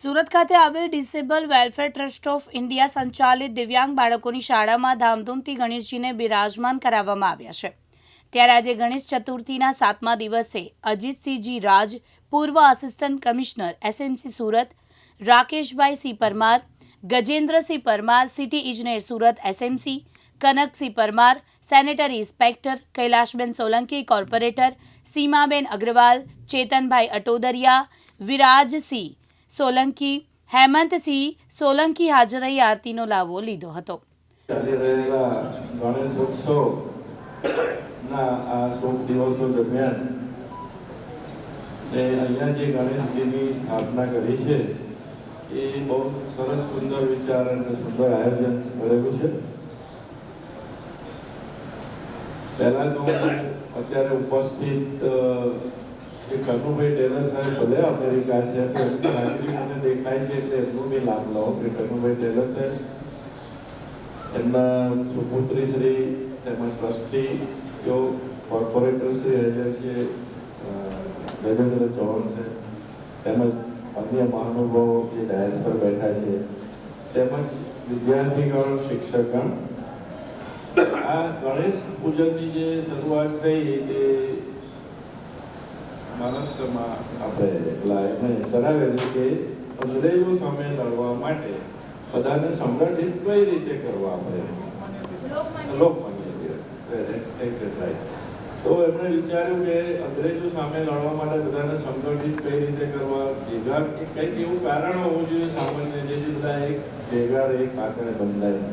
સુરત ખાતે આવેલ disable welfare trust of India સંચાલિત દિવ્યાંગ બાળકોની શાળામાં ધામધૂમથી ગણેશજીને બિરાજમાન કરાવવામાં આવ્યા છે. ત્યારે આજે ગણેશ ચતુર્થીના સાતમા દિવસે અજીતસિંહજી રાજ, પૂર્વ આસિસ્ટન્ટ કમિશનર એસએમસી સુરત, રાકેશભાઈ સી પરમાર, ગજેન્દ્રસિંહ પરમાર, સિટી ઇજનેર Surat SMC, Kanaksinh Parmar, sanitary inspector કૈલાશબેન Solanki corporator, સીમાબેન Agarwal, Chetanbhai Atodariya, Virajsinh Solanki Hemantsinh Solanki હાજર આરતીનો લાવો લીધો હતો. ચાલી રહેલા ગણેશ ઉત્સવના આ શોક દિવસો દરમિયાન અહીંયા જે ગણેશજીની સ્થાપના કરી છે, એ બહુ સરસ સુંદર વિચાર અને સુંદર આયોજન કરેલું છે. પહેલાં તો અત્યારે ઉપસ્થિત એ કનુભાઈ ટેલર સાહેબ ભલે અમેરિકા છે તો એમની દેખાય છે એટલે એમનો બી લાભ લો. કે કનુભાઈ ટેલર સાહેબ, એમના સુપુત્રી શ્રી તેમજ ટ્રસ્ટી, જો કોર્પોરેટર શ્રી હાજર છે ગજેન્દ્ર ચૌહાણ છે તેમજ અન્ય મહાનુભાવો જે ડાયસ પર બેઠા છે, તેમજ વિદ્યાર્થીગણ, શિક્ષકગણ, આ ગણેશ પૂજનની જે શરૂઆત થઈ તે માણસમાં આપણે એમણે કરાવેલી કે અંગ્રેજો સામે લડવા માટે બધાને સંગઠિત કઈ રીતે કરવા આપણે લોકમાન્ય તો એમણે વિચાર્યું કે અંગ્રેજો સામે લડવા માટે બધાને સંગઠિત કઈ રીતે કરવા? ભેગા કંઈક એવું કારણ હોવું જોઈએ સામાન્ય જેથી બધા એક ભેગા એક કાકડે બંધાય.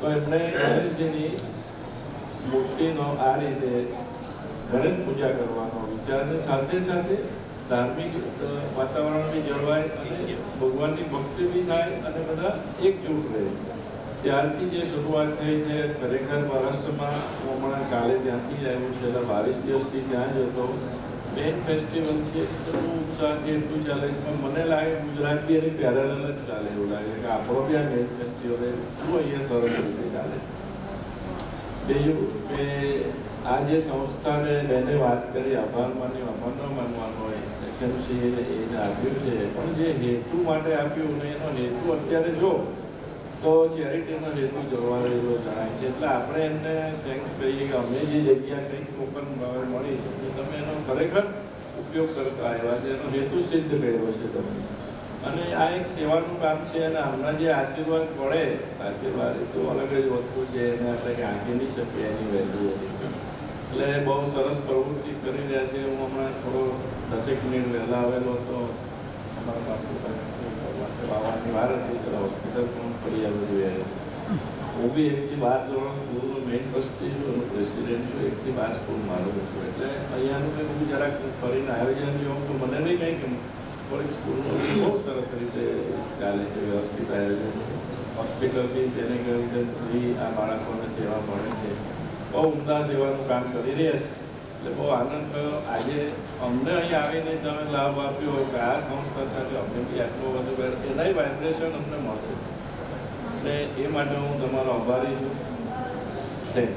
તો એમણે ગણેશજીની મૂર્તિનો આ રીતે ગણેશ પૂજા કરવાનો વિચારની સાથે સાથે ધાર્મિક વાતાવરણ બી જળવાય અને ભગવાનની ભક્તિ બી થાય અને બધા એકજૂટ રહે. ત્યારથી જે શરૂઆત થઈ છે, ખરેખર મહારાષ્ટ્રમાં હું હમણાં કાલે ત્યાંથી જ આવ્યું છે બાવીસ દિવસથી ત્યાં જ હતો. મેઇન ફેસ્ટિવલ છે, એટલું ઉત્સાહથી એટલું ચાલે પણ મને લાગે ગુજરાત બી એની પેરેલલ જ ચાલે એવું લાગે કે આપણો બી આ મેઇન ફેસ્ટિવલ એટલું અહીંયા સરસ રીતે ચાલે બીજું કે આ જે સંસ્થાને લઈને વાત કરી આભાર માન્યો આભાર ન માનવાનો હોય એસએમસીએ એને આપ્યું છે. પણ જે હેતુ માટે આપ્યું ને એનો હેતુ અત્યારે જો, તો ચેરિટીનો હેતુ જળવાયેલો જણાય છે. એટલે આપણે એમને થેન્ક્સ કહીએ કે અમે જે જગ્યા કંઈક ટોકન ભાવે મળી એ તમે એનો ખરેખર ઉપયોગ કરતા આવ્યા છે. એનો હેતુ સિદ્ધ કર્યો છે તમે. અને આ એક સેવાનું કામ છે અને હમણાં જે આશીર્વાદ મળે, આશીર્વાદ એ તો અલગ જ વસ્તુ છે, એને આપણે કંઈ આંકી નહીં શકીએ એની વેલ્યુ એટલે બહુ સરસ પ્રવૃત્તિ કરી રહ્યા છે. હું હમણાં થોડો દસેક મિનિટ વહેલા આવેલો હતો. અમારા બાપુ પાસે બાવાની વાર હતી એટલે હોસ્પિટલ પણ પડી આવ્યો જોઈએ હું બી એકથી બાર ધોરણ સ્કૂલનો મેઇન ટ્રસ્ટી છું અને પ્રેસિડેન્ટ છું. એકથી બાર સ્કૂલ મારું છું એટલે અહીંયાનું કંઈક હું જરાક ફરીને આયોજન જોઉં તો મને નહીં કંઈ કે થોડીક સ્કૂલનું બહુ સરસ રીતે ચાલે છે, વ્યવસ્થિત આયોજન છે. હોસ્પિટલથી તેને કઈ રીતે આ બાળકોને સેવા મળે છે. બહુ ઉમદા સેવાનું કામ કરી રહ્યા છે. એટલે બહુ આનંદ થયો. આજે અમને અહીં આવીને તમે લાભ આપ્યો હોય કે આ સંસ્થા સાથે અમને બી આટલો બધો વેર એનાય વાઇબ્રેશન અમને મળશે. એટલે એ માટે હું તમારો આભારી છું. થેન્ક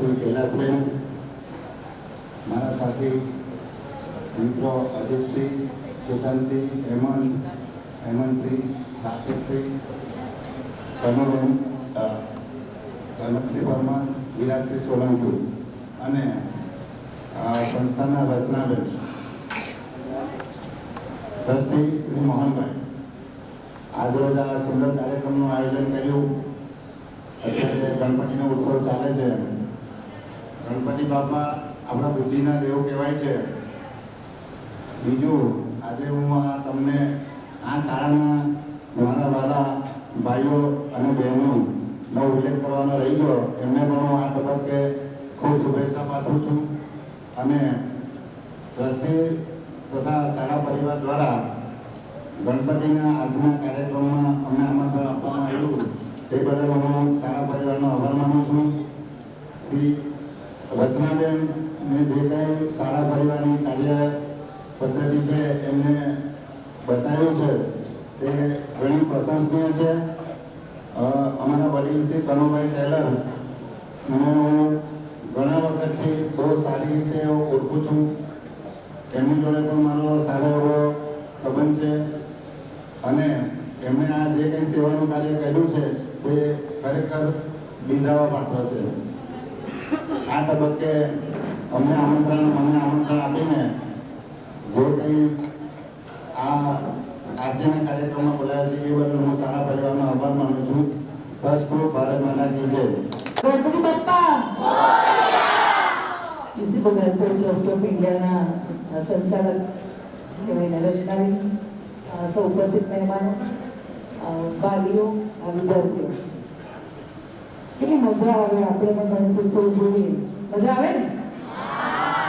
યુ કૈલાસબેન મારા સાથી, મિત્રો અજિતસિંહ, ચેતનસિંહ, હેમંત, હેમંતસિંહ રાકેશસિંહ કનુબેન કનકસિંહ પરમાર વિરાજસિંહ સોલંકી અને સંસ્થાના રચનાબેન. ટ્રસ્ટી શ્રી મોહનભાઈ. આજરોજ આ સુંદર કાર્યક્રમનું આયોજન કર્યું. અત્યારે ગણપતિનો ઉત્સવ ચાલે છે. ગણપતિ બાપા આપણા બુદ્ધિના દેવ કહેવાય છે. બીજું, આજે હું આ તમને આ શાળાના મારા વાલા ભાઈઓ અને બહેનોનો ઉલ્લેખ કરવાનો રહી ગયો. એમને પણ હું આ તબક્કે ખૂબ શુભેચ્છા પાઠવું છું. અને ટ્રસ્ટી તથા શાળા પરિવાર દ્વારા ગણપતિના આજના કાર્યક્રમમાં અમને આમંત્રણ આપવામાં આવ્યું. તે બદલ હું શાળા પરિવારનો આભાર માનું છું. શ્રી રચનાબેન ને જે કંઈ શાળા પરિવારની કાર્ય પદ્ધતિ છે એમને બતાવ્યું છે, તે ઘણી પ્રશંસનીય છે. અમારા વડીલ શ્રી કનુભાઈ ટેલર હું ઘણા વખતથી બહુ સારી રીતે ઓળખું છું. એમની જોડે પણ મારો સારો એવો સંબંધ છે. અને એમણે આ જે કંઈ સેવાનું કાર્ય કર્યું છે, તે ખરેખર બિંદાવા પાત્ર છે. આ તબક્કે અમને આમંત્રણ મને આમંત્રણ આપીને જે કંઈ આ આરતીના કાર્યક્રમમાં બોલાવ્યા છે એ બદલ હું સારા પરિવારનો આભાર માનું છું. તસ્તુ ભારત માતા જય. Ganpati Bappa! Municipal welfare trust of ઇન્ડિયાના સંચાલક કહેવાય નરેશભાઈ સૌ ઉપસ્થિત મહેમાનો વાલીઓ વિદ્યાર્થીઓ. કેટલી મજા આવે આપણે પણ ગણેશ ઉત્સવ જોઈએ. મજા આવે ને?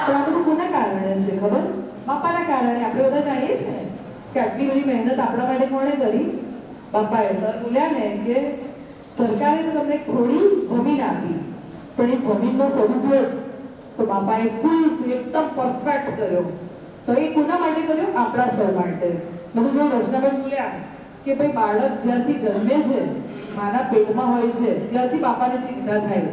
તો આ બધું કોના કારણે છે ખબર? બાપાના કારણે. આપણે બધા જાણીએ છીએ કે આટલી બધી મહેનત આપણા માટે કોણે કરી? બાપાએ સર બોલ્યા ને કે સરકારે તો તમને થોડી જમીન આપી, પણ એ જમીનનો સદુપયોગ તો બાપાએ ફૂલ એકદમ પરફેક્ટ કર્યો. તો એ કોના માટે કર્યો? આપણા સૌ માટે. બધું જો રચનાબેન બોલ્યા કે ભાઈ બાળક જ્યારથી જન્મે છે માના પેટમાં હોય છે, ત્યારથી બાપાને ચિંતા થાય.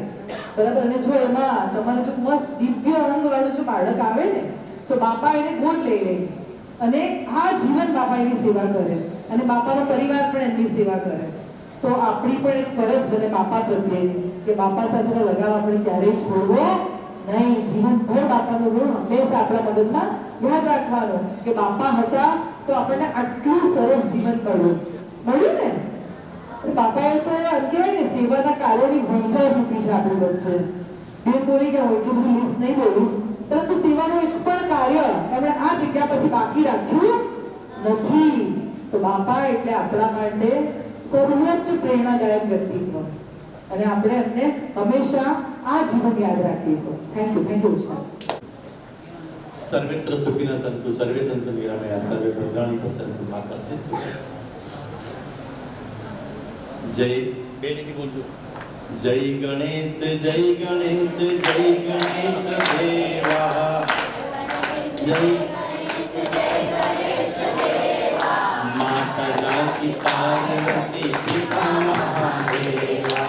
બરાબર? અને જો એમાં તમારે જો મસ્ત દિવ્ય અંગ વાળું જો બાળક આવે ને, તો બાપા એને ગોદ લઈ લે. અને આ જીવન બાપા એની સેવા કરે. અને બાપાનો પરિવાર પણ એમની સેવા કરે. તો આપણી પણ એક ફરજ બને બાપા પ્રત્યે કે બાપા સાથેનો લગાવ આપણે ક્યારેય છોડવો નહીં. જીવનભર બાપાનો ઋણ હંમેશા આપણા મગજમાં યાદ રાખવાનો કે બાપા હતા તો આપણને આટલું સરસ જીવન મળ્યું. મળ્યું ને? બાપાએ તો એમ કહેવાય ને સેવાના કાર્યોની વંચાર મૂકી છે આપણી વચ્ચે. બિલકુલ બોલી ગયા હું એટલું બધું લિસ્ટ નહીં બોલીશ. પરંતુ સેવાનું એક પણ કાર્ય એમણે આ જગ્યા પરથી બાકી રાખ્યું નથી. તો બાપા એટલે આપણા માટે સર્વોચ્ચ પ્રેરણાદાયક વ્યક્તિત્વ. અને આપણે એમને હંમેશા આ જીવન યાદ રાખીશું. Thank you thank you sir સર્વેત્ર સુખિનઃ સંતુ, સર્વે સંતુ નિરામયા, સર્વે ભદ્રાણી પશ્યંતુ મા કશ્ચિત જય, બે લીટી બોલજો. જય ગણેશ જય ગણેશ જય ગણેશ દેવા. જય માતા કી પાર્વતી પિતા મહાદેવા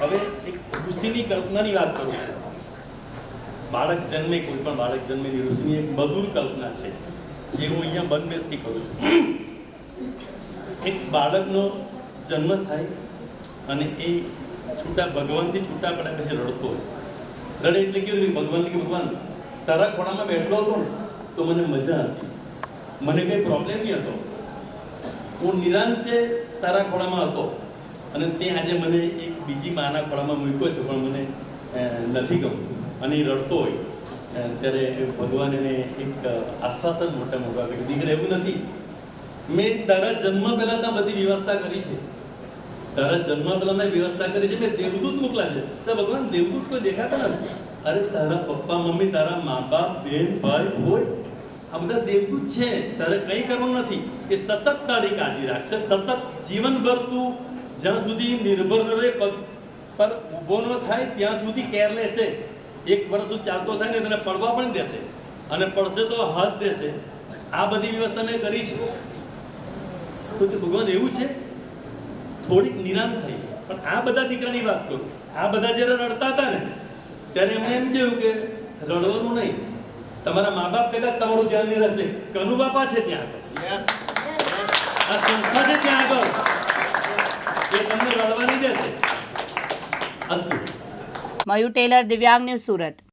હવે એક ઋષિની કલ્પનાની વાત કરું છું. બાળક જન્મે, કોઈ પણ બાળક જન્મેની ઋષિની એક મધુર કલ્પના છે. જે હું અહીંયા બંધબેસથી કરું છું. એક બાળકનો જન્મ થાય અને એ છૂટા, ભગવાનથી છૂટા પડ્યા પછી રડતો રડે એટલે કેવું થયું ભગવાનને કે, ભગવાન, તારા ખોળામાં બેઠલો હતો ને, તો મને મજા હતી. મને કંઈ પ્રોબ્લેમ નહીં હતો. હું નિરાંતે તારા ખોળામાં હતો અને તે આજે મને એક બીજી માના ખોળામાં મૂક્યો છે, પણ મને નથી ગમતું. અને એ રડતો હોય. ત્યારે ભગવાન એને એક આશ્વાસન મોટા મોટા દીકરા, એવું નથી. મેં તારા જન્મ પહેલા ત્યાં બધી વ્યવસ્થા કરી છે. તારા જન્મ પહેલાં મેં વ્યવસ્થા કરી છે. મેં દેવદૂત મોકલા છે. તો ભગવાન દેવદૂત કોઈ દેખાતા નથી. અરે તારા પપ્પા, મમ્મી, તારા મા બાપ, બેન, ભાઈ હોય આ બધા દેવદૂત છે. તારે કંઈ કરવાનું નથી. એ સતત તારી કાળજી રાખશે. સતત જીવનભર તું જ્યાં સુધી નિર્ભર રહે, પગ પર ઊભો ન થાય, ત્યાં સુધી કેર લેશે. એક વર્ષ ચાલતો થાય ને તને પડવા પણ દેશે. અને પડશે તો હાથ દેશે. આ બધી વ્યવસ્થા મેં કરી છે. તો ભગવાન એવું છે થોડીક નિરામ થઈ. પણ આ બધા દીકરાની વાત કરું. આ બધા જ્યારે રડતા હતા ને ત્યારે એમણે એમ કહ્યું કે રડવાનું નહીં. તમારા મા બાપ કદાચ તમારું ધ્યાન નહીં રહેશે કનુ બાપા છે ત્યાં આગળ. આ સંસ્થા છે ત્યાં આગળ. એ તમને રડવા નહીં દેશે. અસ્તુ. મયુ ટેલર દિવ્યાંગ ન્યૂઝ સુરત.